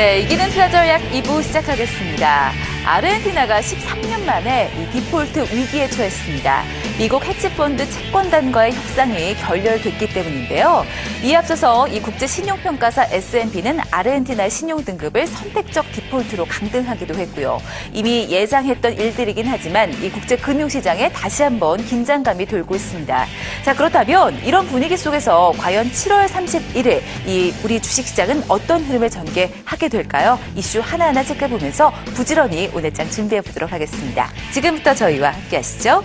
네, 이기는 투자 전략 2부 시작하겠습니다. 아르헨티나가 13년 만에 이 디폴트 위기에 처했습니다. 미국 헤지펀드 채권단과의 협상이 결렬됐기 때문인데요. 이에 앞서서 이 국제 신용평가사 S&P는 아르헨티나의 신용 등급을 선택적 디폴트로 강등하기도 했고요. 이미 예상했던 일들이긴 하지만 이 국제 금융시장에 다시 한번 긴장감이 돌고 있습니다. 자, 그렇다면 이런 분위기 속에서 과연 7월 31일 이 우리 주식시장은 어떤 흐름을 전개하게 될까요? 이슈 하나하나 체크해보면서 부지런히 오늘 장 준비해 보도록 하겠습니다. 지금부터 저희와 함께 하시죠.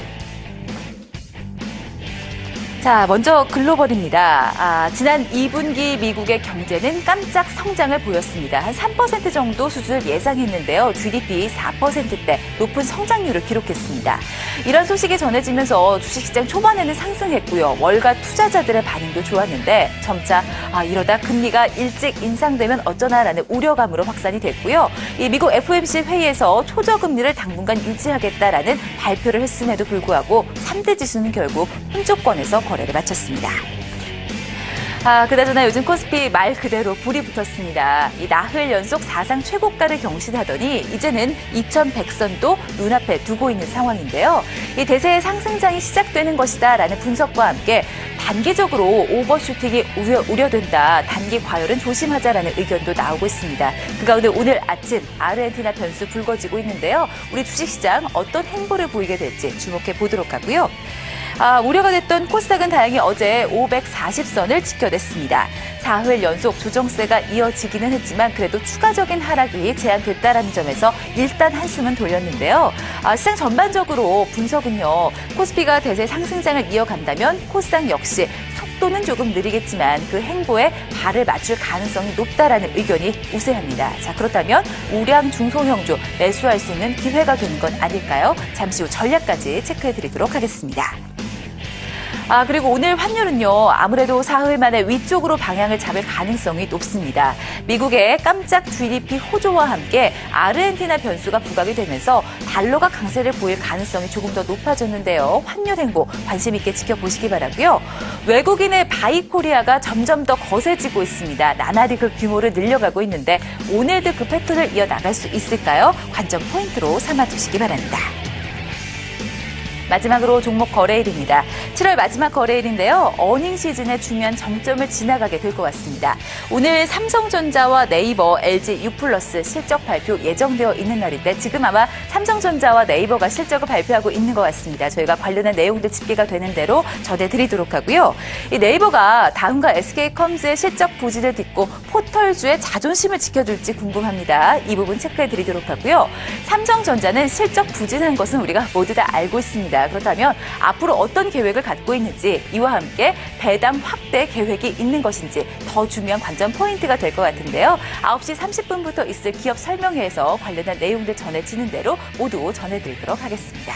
자, 먼저 글로벌입니다. 아, 지난 2분기 미국의 경제는 깜짝 성장을 보였습니다. 한 3% 정도 수준을 예상했는데요. GDP 4%대 높은 성장률을 기록했습니다. 이런 소식이 전해지면서 주식시장 초반에는 상승했고요. 월가 투자자들의 반응도 좋았는데 점차 아, 이러다 금리가 일찍 인상되면 어쩌나라는 우려감으로 확산이 됐고요. 이 미국 FOMC 회의에서 초저금리를 당분간 유지하겠다라는 발표를 했음에도 불구하고 3대 지수는 결국 혼조권에서 거래를 마쳤습니다. 아, 그나저나 요즘 코스피 말 그대로 불이 붙었습니다. 이 나흘 연속 사상 최고가를 경신하더니 이제는 2100선도 눈앞에 두고 있는 상황인데요. 이 대세의 상승장이 시작되는 것이다라는 분석과 함께 단기적으로 오버슈팅이 우려, 우려된다. 단기 과열은 조심하자라는 의견도 나오고 있습니다. 그 가운데 오늘 아침 아르헨티나 변수 불거지고 있는데요. 우리 주식시장 어떤 행보를 보이게 될지 주목해 보도록 하고요. 아, 우려가 됐던 코스닥은 다행히 어제 540선을 지켜냈습니다. 4회 연속 조정세가 이어지기는 했지만 그래도 추가적인 하락이 제한됐다는 점에서 일단 한숨은 돌렸는데요. 아, 시장 전반적으로 분석은요. 코스피가 대세 상승장을 이어간다면 코스닥 역시 속도는 조금 느리겠지만 그 행보에 발을 맞출 가능성이 높다라는 의견이 우세합니다. 자, 그렇다면 우량 중소형주 매수할 수 있는 기회가 되는 건 아닐까요? 잠시 후 전략까지 체크해 드리도록 하겠습니다. 아, 그리고 오늘 환율은요, 아무래도 사흘 만에 위쪽으로 방향을 잡을 가능성이 높습니다. 미국의 깜짝 GDP 호조와 함께 아르헨티나 변수가 부각이 되면서 달러가 강세를 보일 가능성이 조금 더 높아졌는데요. 환율 행보 관심 있게 지켜보시기 바라고요. 외국인의 바이 코리아가 점점 더 거세지고 있습니다. 나날이 그 규모를 늘려가고 있는데 오늘도 그 패턴을 이어나갈 수 있을까요? 관점 포인트로 삼아두시기 바랍니다. 마지막으로 종목 거래일입니다. 7월 마지막 거래일인데요. 어닝 시즌의 중요한 정점을 지나가게 될 것 같습니다. 오늘 삼성전자와 네이버, LG, U+플러스 실적 발표 예정되어 있는 날인데 지금 아마 삼성전자와 네이버가 실적을 발표하고 있는 것 같습니다. 저희가 관련한 내용들 집계가 되는 대로 전해드리도록 하고요. 이 네이버가 다음과 SK컴즈의 실적 부진을 딛고 포털주의 자존심을 지켜줄지 궁금합니다. 이 부분 체크해드리도록 하고요. 삼성전자는 실적 부진한 것은 우리가 모두 다 알고 그렇다면 앞으로 어떤 계획을 갖고 있는지 이와 함께 배당 확대 계획이 있는 것인지 더 중요한 관전 포인트가 될 것 같은데요. 9시 30분부터 있을 기업 설명회에서 관련한 내용들 전해지는 대로 모두 전해드리도록 하겠습니다.